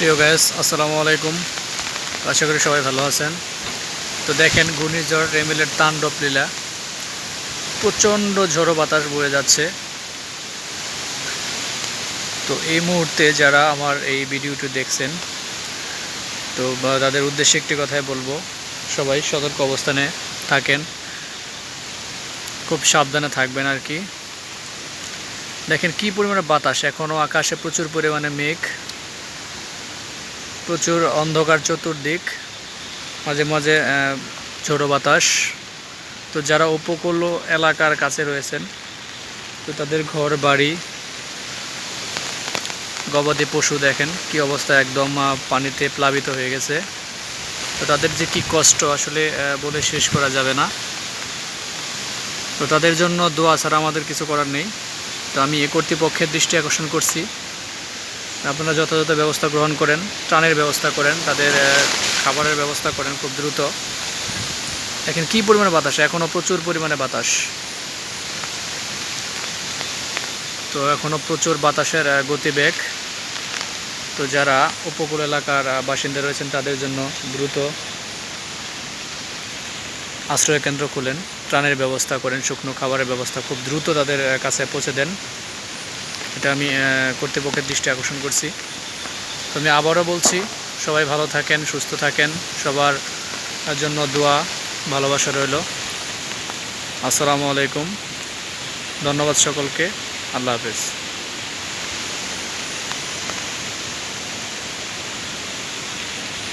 প্রিয় গ্যাস আসসালামু আলাইকুম। আশা করি সবাই ভালো আছেন। তো দেখেন, ঘূর্ণিঝড়, রেমিলের তাণ্ডব লীলা। প্রচণ্ড ঝড়ো বাতাস বয়ে যাচ্ছে। তো এই মুহূর্তে যারা আমার এই ভিডিওটি দেখছেন, তো তাদের উদ্দেশ্যে একটি কথাই বলব। সবাই সতর্ক অবস্থানে থাকেন। খুব সাবধানে থাকবেন আর কি। দেখেন, কি পরিমাণে বাতাস। এখনও আকাশে প্রচুর পরিমাণে মেঘ। প্রচুর অন্ধকার চতুর্দিক, মাঝে মাঝে ঝোড়ো বাতাস। তো যারা উপকূল এলাকার কাছে রয়েছেন, তো তাদের ঘর, বাড়ি, গবাদি পশু দেখেন কি অবস্থা, একদম পানিতে প্লাবিত হয়ে গেছে। তো তাদের যে কি কষ্ট, আসলে বলে শেষ করা যাবে না। তো তাদের জন্য দোয়া ছাড়া আমাদের কিছু করার নেই। তো আমি এ কর্তৃপক্ষের দৃষ্টি আকর্ষণ করছি। আপনারা যথাযথ ব্যবস্থা গ্রহণ করেন, ত্রাণের ব্যবস্থা করেন, তাদের খাবারের ব্যবস্থা করেন খুব দ্রুত। এখন কী পরিমাণে বাতাস? এখনও প্রচুর পরিমাণে বাতাস। তো এখনও প্রচুর বাতাসের গতিবেগ। তো যারা উপকূল এলাকার বাসিন্দা রয়েছেন, তাদের জন্য দ্রুত আশ্রয় কেন্দ্র খুলেন, ত্রাণের ব্যবস্থা করেন, শুকনো খাবারের ব্যবস্থা খুব দ্রুত তাদের কাছে পৌঁছে দেন। এটা আমি কর্তৃপক্ষের দৃষ্টি আকর্ষণ করছি। তো আমি আবারও বলছি, সবাই ভালো থাকেন, সুস্থ থাকেন। সবার জন্য দোয়া, ভালোবাসা রইল। আসসালামু আলাইকুম। ধন্যবাদ সকলকে। আল্লাহ হাফেজ।